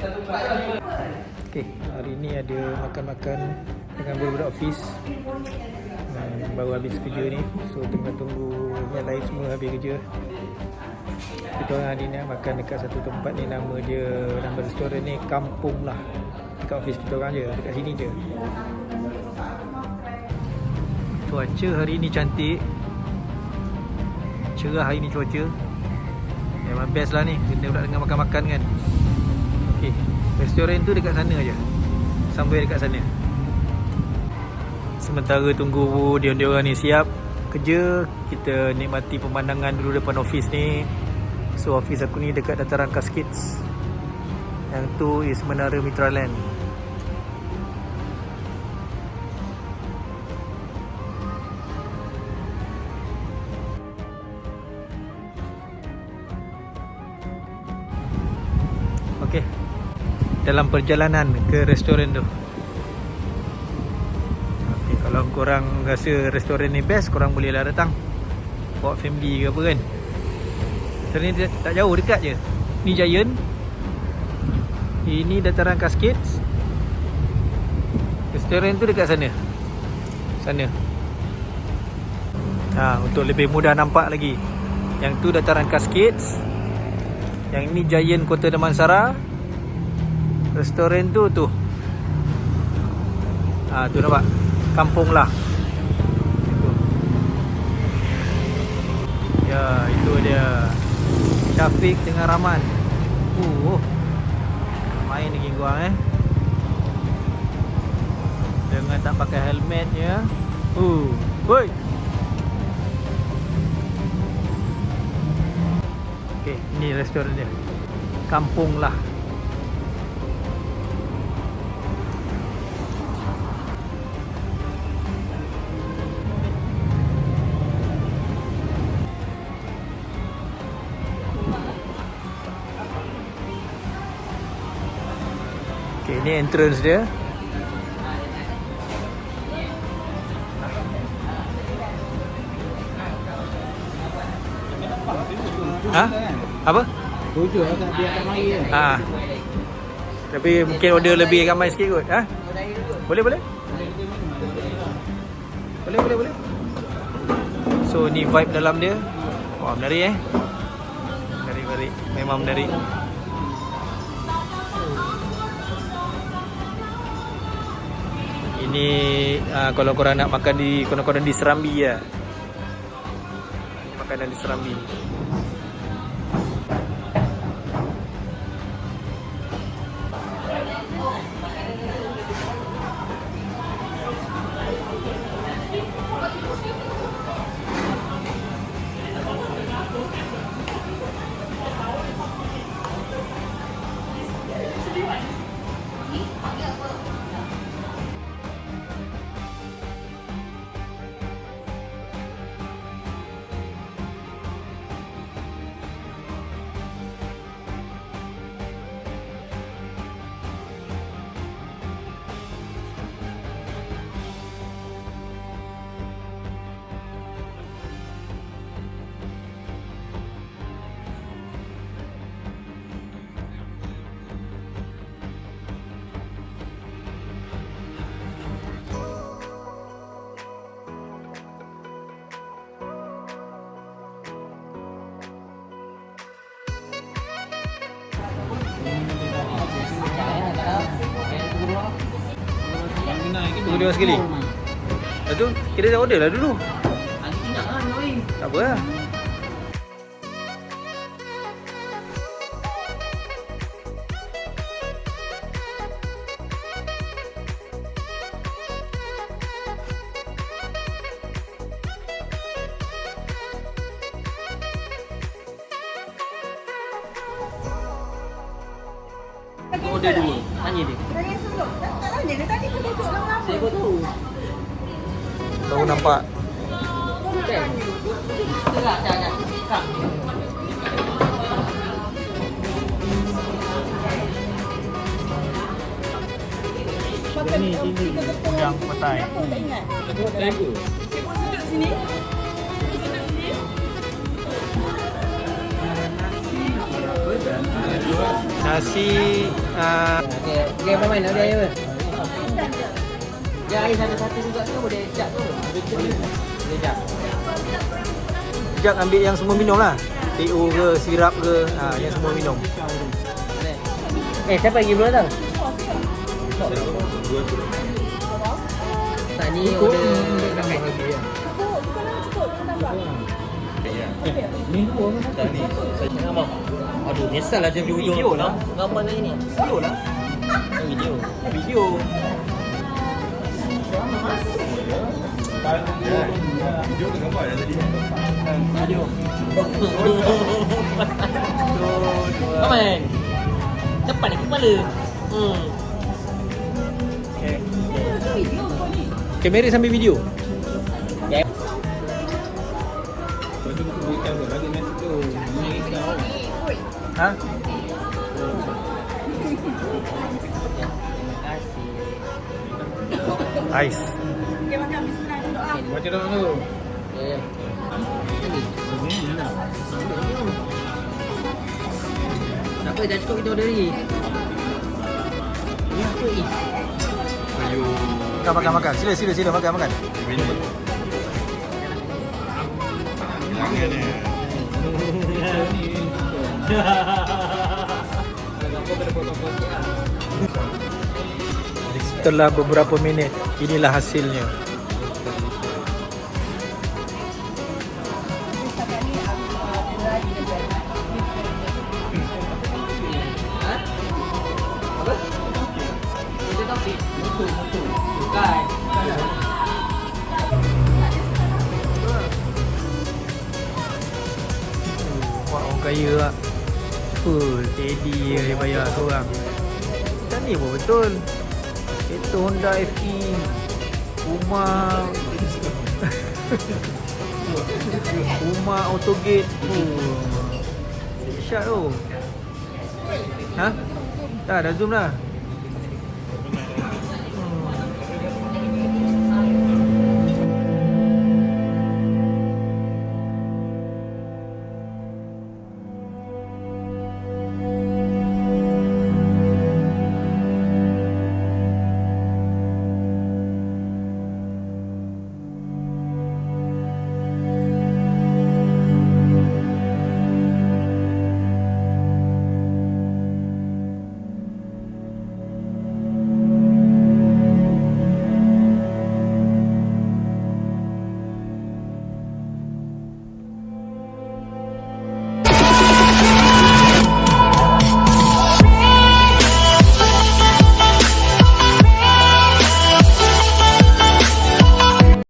Okay, hari ni ada makan-makan dengan budak-budak office hmm, Baru habis kerja ni So tengah tunggu yang lain semua habis kerja. Kita orang hari ni nak makan dekat satu tempat ni Nama dia, nama restoran ni Kampung lah. Dekat office kita orang je, dekat sini je. Cuaca hari ni cantik. Cerah hari ni cuaca. Memang best lah ni Kena pula dengan makan-makan kan Okay Restoran tu dekat sana je Sampai dekat sana. Sementara tunggu dia orang ni siap kerja Kita nikmati pemandangan dulu depan office ni. So office aku ni dekat dataran Cascades. Yang tu is Menara Mitra Land Dalam perjalanan ke restoran tu? Okay, Kalau korang rasa restoran ni best Korang bolehlah datang. Bawa family ke apa kan? Restoran ni tak- jauh dekat je. Ni Giant. Ini dataran Cascades. Restoran tu dekat sana. Sana. Ha, Untuk lebih mudah nampak lagi. Yang tu dataran Cascades. Yang ni Giant Kota Damansara Restoran tu tu. Ah tu nampak. Kampung lah. Itu. Ya itu dia. Syafiq dengan Rahman. Uh, oh. Main lagi gua eh. Dengan tak pakai helmet ya. Uh, Woi Okay, ni restoran dia. Kampung lah Okay, ni entrance dia. Ha? Apa? Tujuh lah tak biarkan mari je. Ha. Tapi mungkin order lebih ramai sikit kot. Ha? Boleh boleh? Boleh boleh boleh. So ni vibe dalam dia. Wah, menarik eh. Menarik menarik. Memang menarik. Ini uh, kalau korang nak makan di konon-konon di Serambi ya. Makanan di Serambi. Tunggu dia sekali. Lepas tu kita dah order lah dulu. Tak apa lah. Order dua. Tanya dia. Tanya sebelum. Tak, tak tanya dia tadi kau duduk lama-lama. Saya pun tahu. Baru nampak. Kau tanya. Tak, tak, tak. Tak. Ini, ini. Yang petai. Kenapa tak ingat? Tempo. Cikgu duduk sini. Nasi uh, Okey, game apa main ada. Dia air satu-satu juga tu boleh jap tu. Boleh jap. Sekejap ambil yang semua minum lah TO ke, sirap ke ha, Yang semua minum Eh, siapa lagi belum tahu? Tak ni order. Cukup, bukan lah cukup. Jangan tambah. Tak ni. Saya tengah mau. Aduh, nyesal lah macam video lah. Gambar lagi ni. Video lah. Video. Video. Video. Aman. Cepat ni kepala. Hmm. Kamera sambil video Okay. Ha? Ais Okay, makan bismillah dulu ah. Baca doa dulu. Ya. Tak apa, dah cukup kita order ni. Ini apa ni? Makan makan makan Sila sila sila makan makan Setelah beberapa minit Inilah hasilnya Ha? Apa? Kita tahu Mutu, mutu. Bukan. Kaya lah Full Teddy je dia bayar seorang. Tak ni pun betul. Kereta Honda FE Rumah Rumah Autogate. Oh. Dahsyat tu. Ha? Dah dah zoom dah